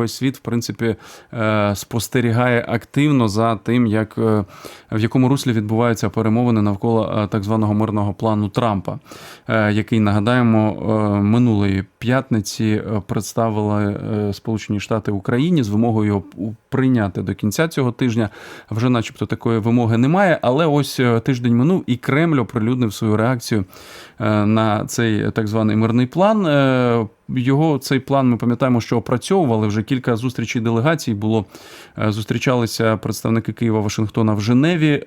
Весь світ, в принципі, е, спостерігає активно за тим, як е, в якому руслі відбуваються перемовини навколо е, так званого мирного плану Трампа, який нагадаємо минулої п'ятниці е, представили е, Сполучені Штати Україні з вимогою прийняти до кінця цього тижня. Вже, начебто, такої вимоги немає. Але ось е, тиждень минув, і Кремль оприлюднив свою реакцію на цей так званий мирний план. Його цей план ми пам'ятаємо, що опрацьовували вже кілька зустрічей делегацій. Було зустрічалися представники Києва Вашингтона в Женеві.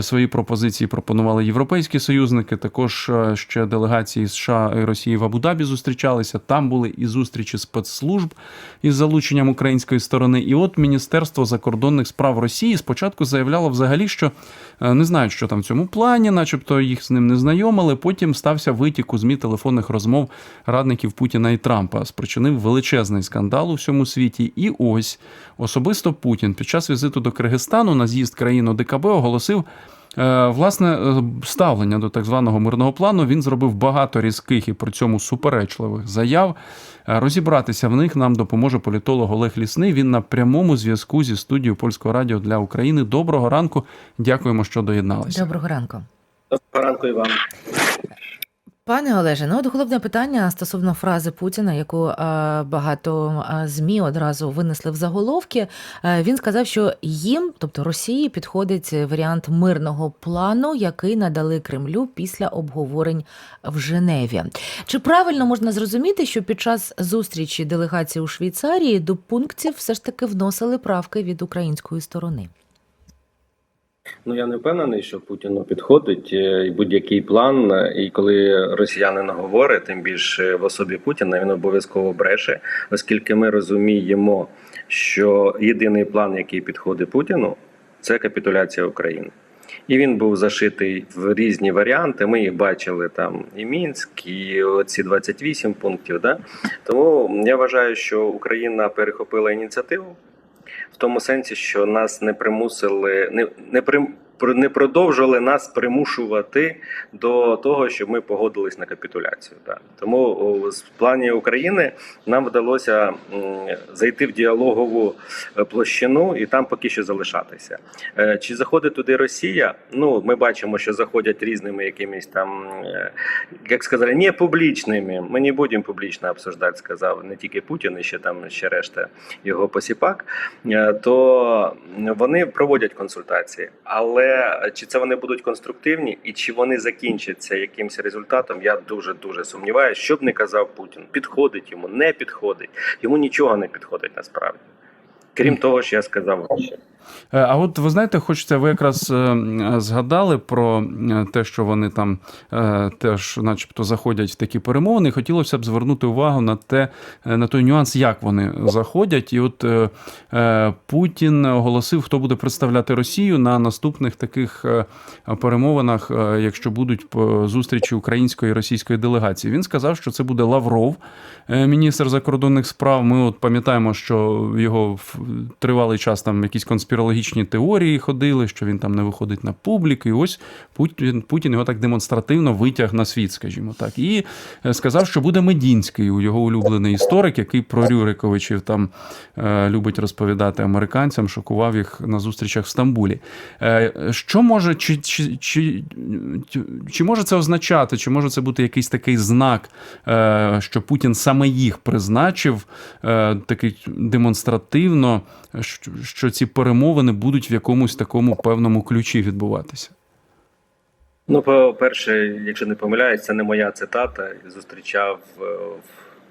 Свої пропозиції пропонували європейські союзники. Також ще делегації США і Росії в Абу-Дабі зустрічалися. Там були і зустрічі спецслужб із залученням української сторони. І от Міністерство закордонних справ Росії спочатку заявляло взагалі, що е, не знають, що там в цьому плані, начебто їх з ним не знайомили. Потім стався витік у змі телефонних розмов радників Путіна і Трампа, спричинив величезний скандал у всьому світі. І ось особисто Путін під час візиту до Киргизстану на з'їзд країн ОДКБ оголосив. Е, Власне, е, ставлення до так званого мирного плану він зробив багато різких і при цьому суперечливих заяв. Е, Розібратися в них нам допоможе політолог Олег Лісний. Він на прямому зв'язку зі студією Польського радіо для України. Доброго ранку. Дякуємо, що доєдналися. Доброго ранку. Доброго ранку і вам. Пане Олеже, ну от головне питання стосовно фрази Путіна, яку е, багато е, змі одразу винесли в заголовки. Е, він сказав, що їм, тобто Росії, підходить варіант мирного плану, який надали Кремлю після обговорень в Женеві. Чи правильно можна зрозуміти, що під час зустрічі делегації у Швейцарії до пунктів все ж таки вносили правки від української сторони? Ну я не впевнений, що Путіну підходить е, будь-який план. е, І коли росіянин говорить, тим більше в особі Путіна, він обов'язково бреше, оскільки ми розуміємо, що єдиний план, який підходить Путіну, це капітуляція України. І він був зашитий в різні варіанти. Ми їх бачили там і Мінськ, і ці 28 пунктів. Да? Тому я вважаю, що Україна перехопила ініціативу в тому сенсі, що нас не примусили, не, не прим. Не продовжували нас примушувати до того, щоб ми погодились на капітуляцію. Так. Тому в плані України нам вдалося зайти в діалогову е, площину і там поки що залишатися. Е, Чи заходить туди Росія? Ну ми бачимо, що заходять різними якимись там, е, як сказали, не публічними. Ми не будемо публічно обсуждати, сказав не тільки Путін, і ще там ще решта його посіпак. То вони проводять консультації, але чи це вони будуть конструктивні і чи вони закінчаться якимось результатом? Я дуже дуже сумніваюся, що б не казав Путін. Підходить йому, не підходить. Йому нічого не підходить насправді. Крім того, що я сказав. Е, А от ви знаєте, хочеться, ви якраз е, згадали про е, те, що вони там е, теж, начебто, заходять в такі перемовини. Хотілося б звернути увагу на те, е, на той нюанс, як вони заходять. І от е, е, Путін оголосив, хто буде представляти Росію на наступних таких е, перемовинах, е, якщо будуть зустрічі української і російської делегації. Він сказав, що це буде Лавров, е, міністр закордонних справ. Ми от пам'ятаємо, що його тривалий час там якісь конспірологічні теорії ходили, що він там не виходить на публіку. І ось Путін, Путін його так демонстративно витяг на світ, скажімо так. І е, сказав, що буде Медінський, у його улюблений історик, який про Рюриковичів там е, любить розповідати американцям, шокував їх на зустрічах в Стамбулі. Е, що може, чи, чи, чи, чи, може це означати, чи може це бути якийсь такий знак, що Путін саме їх призначив такий демонстративно, що, ці перемовини будуть в якомусь такому певному ключі відбуватися? Ну, по-перше, якщо не помиляюсь, це не моя цитата. Зустрічав е,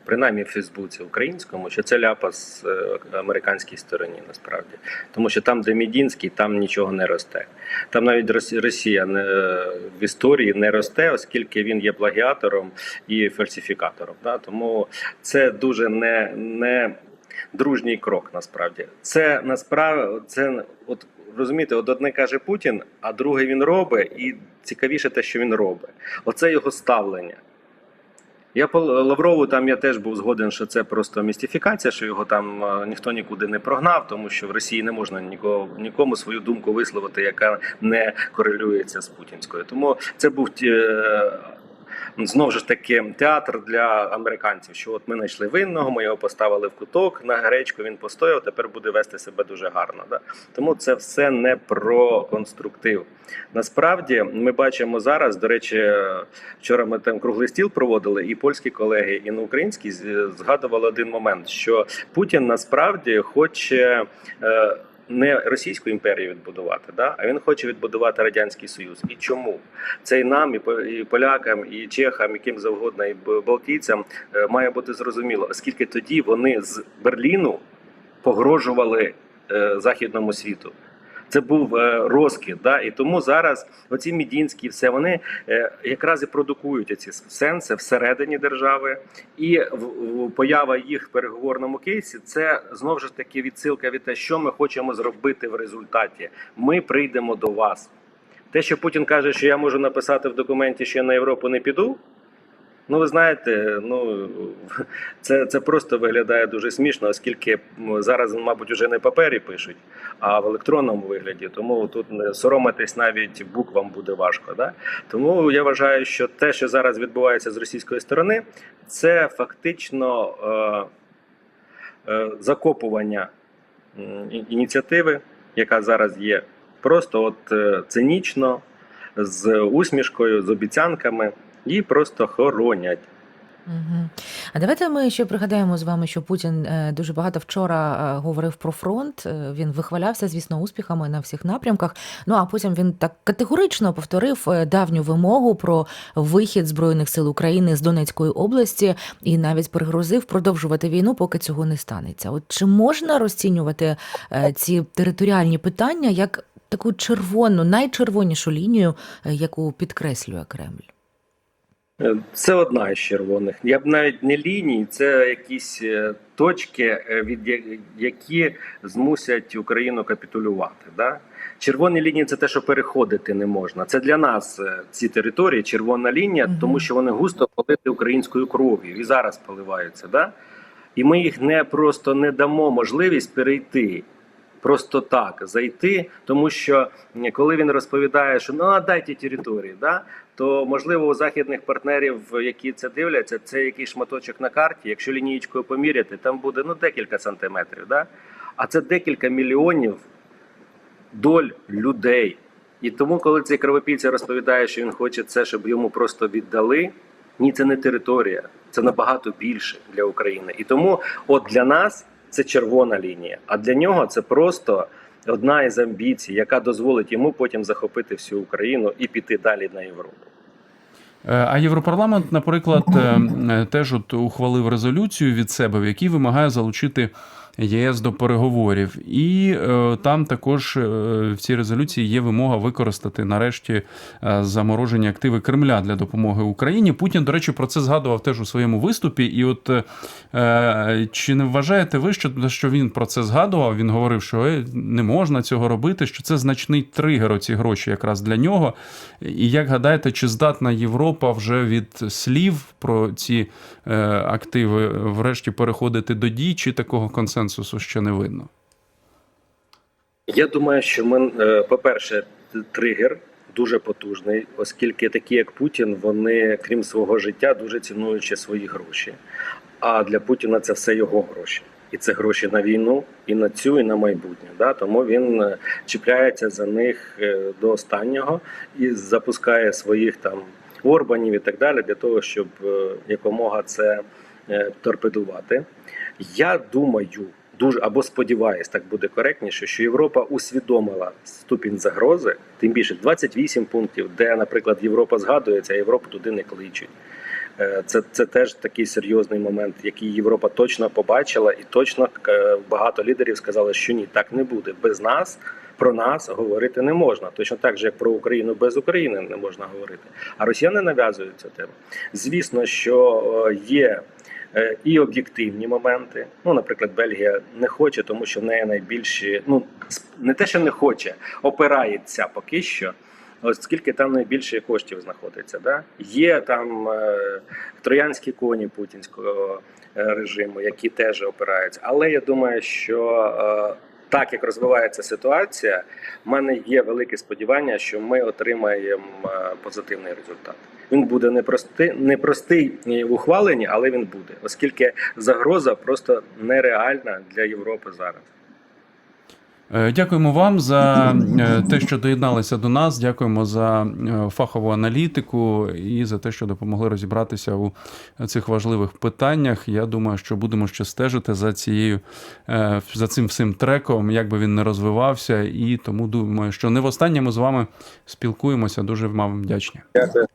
принаймні в Фейсбуці українському, що це ляпас е, американській стороні насправді. Тому що там, де Мідінський, там нічого не росте. Там навіть Росія не, в історії не росте, оскільки він є плагіатором і фальсифікатором. Тому це дуже не, не дружній крок насправді. Це насправді це от розумієте, от одне каже Путін, а друге він робить, і цікавіше те, що він робить. Оце його ставлення. Я по Лаврову там я теж був згоден, що це просто містифікація, що його там е, ніхто нікуди не прогнав, тому що в Росії не можна нікого, нікому свою думку висловити, яка не корелюється з путінською. Тому це був е, знову ж таки театр для американців. Що от ми знайшли винного, ми його поставили в куток на гречку. Він постояв. Тепер буде вести себе дуже гарно. Да? Тому це все не про конструктив. Насправді ми бачимо зараз. До речі, вчора ми там круглий стіл проводили, і польські колеги, і на українські згадували один момент, що Путін насправді хоче. е, Не Російську імперію відбудувати, да? а він хоче відбудувати радянський союз. І чому це і нам, і полякам, і чехам, і ким завгодно, і балтійцям е, має бути зрозуміло, оскільки тоді вони з Берліну погрожували е, західному світу. Це був е, розкид, да? і тому зараз оці мідінські, все вони е, якраз і продукують ці сенси всередині держави, і поява їх в переговорному кейсі це знову ж таки відсилка від те, що ми хочемо зробити в результаті. Ми прийдемо до вас. Те, що Путін каже, що я можу написати в документі, що я на Європу не піду. Ну, ви знаєте, ну це, це просто виглядає дуже смішно, оскільки зараз, мабуть, вже не папері пишуть, а в електронному вигляді. Тому тут не соромитись навіть буквам буде важко. Да? Тому я вважаю, що те, що зараз відбувається з російської сторони, це фактично е, е, закопування ініціативи, яка зараз є. Просто от е, цинічно, з усмішкою, з обіцянками, і просто хоронять. Угу. А давайте ми ще пригадаємо з вами, що Путін е, дуже багато вчора е, говорив про фронт. Е, Він вихвалявся, звісно, успіхами на всіх напрямках. Ну а потім він так категорично повторив давню вимогу про вихід збройних сил України з Донецької області і навіть пригрозив продовжувати війну, поки цього не станеться. От чи можна розцінювати ці територіальні питання як таку червону, найчервонішу лінію, е, яку підкреслює Кремль? Е, Це одна із червоних. Я б навіть не лінії, це якісь е, точки, від які змусять Україну капітулювати. Да? Червоні лінії це те, що переходити не можна. Це для нас ці території червона лінія, Мгм. тому що вони густо политі українською кров'ю і зараз поливаються. Да? І ми їх не просто не дамо можливість перейти. Просто так зайти, тому що коли він розповідає, що ну а дайте території, да то можливо у західних партнерів, які це дивляться, це якийсь шматочок на карті. Якщо лінієчкою поміряти, там буде ну декілька сантиметрів. Да? А це декілька мільйонів доль людей. І тому, коли цей кровопійця розповідає, що він хоче це, щоб йому просто віддали. Ні, це не територія, це набагато більше для України. І тому, от для нас це червона лінія, а для нього це просто одна із амбіцій, яка дозволить йому потім захопити всю Україну і піти далі на Європу. Е, А Європарламент, наприклад, е, е, теж от ухвалив резолюцію від себе, в якій вимагає залучити ЄС до переговорів. І е, там також е, в цій резолюції є вимога використати нарешті е, заморожені активи Кремля для допомоги Україні. Путін, до речі, про це згадував теж у своєму виступі. І от чи не вважаєте ви, що, що він про це згадував? Він говорив, що не можна цього робити, що це значний тригер, оці гроші якраз для нього. І як гадаєте, чи здатна Європа вже від слів про ці активи врешті переходити до дій, чи такого консенсусу ще не видно? Я думаю, що ми, е, по-перше, тригер дуже потужний, оскільки такі, як Путін, вони, крім свого життя, дуже цінують ще свої гроші. А для Путіна це все його гроші. І це гроші на війну, і на цю, і на майбутнє. Да? Тому він е, чіпляється за них е, до останнього і запускає своїх там орбанів і так далі для того, щоб якомога це торпедувати. Я думаю, дуже або сподіваюсь, так буде коректніше, що Європа усвідомила ступінь загрози, тим більше 28 пунктів, де, наприклад, Європа згадується, а Європу туди не кличуть. Е, Це, це теж такий серйозний момент, який Європа точно побачила, і точно е, багато лідерів сказали, що ні, так не буде. Без нас про нас говорити не можна. Точно так же, як про Україну без України не можна говорити. А росіяни нав'язують цю тему. Звісно, що е, є і об'єктивні моменти. Ну, наприклад, Бельгія не хоче, тому що в неї найбільші, ну не те, що не хоче, опирається поки що. Оскільки там найбільше коштів знаходиться, да є там е, троянські коні путінського е, режиму, які теж опираються. Але я думаю, що е, так як розвивається ситуація, в мене є велике сподівання, що ми отримаємо е, позитивний результат. Він буде непростий, непростий в ухваленні, але він буде, оскільки загроза просто нереальна для Європи зараз. Е, Дякуємо вам за е, те, що доєдналися до нас. Дякуємо за е, фахову аналітику і за те, що допомогли розібратися у цих важливих питаннях. Я думаю, що будемо ще стежити за цією за цим всім треком, як би він не розвивався. І тому думаю, що не востаннє ми з вами спілкуємося. Дуже вам вдячні. Дякую.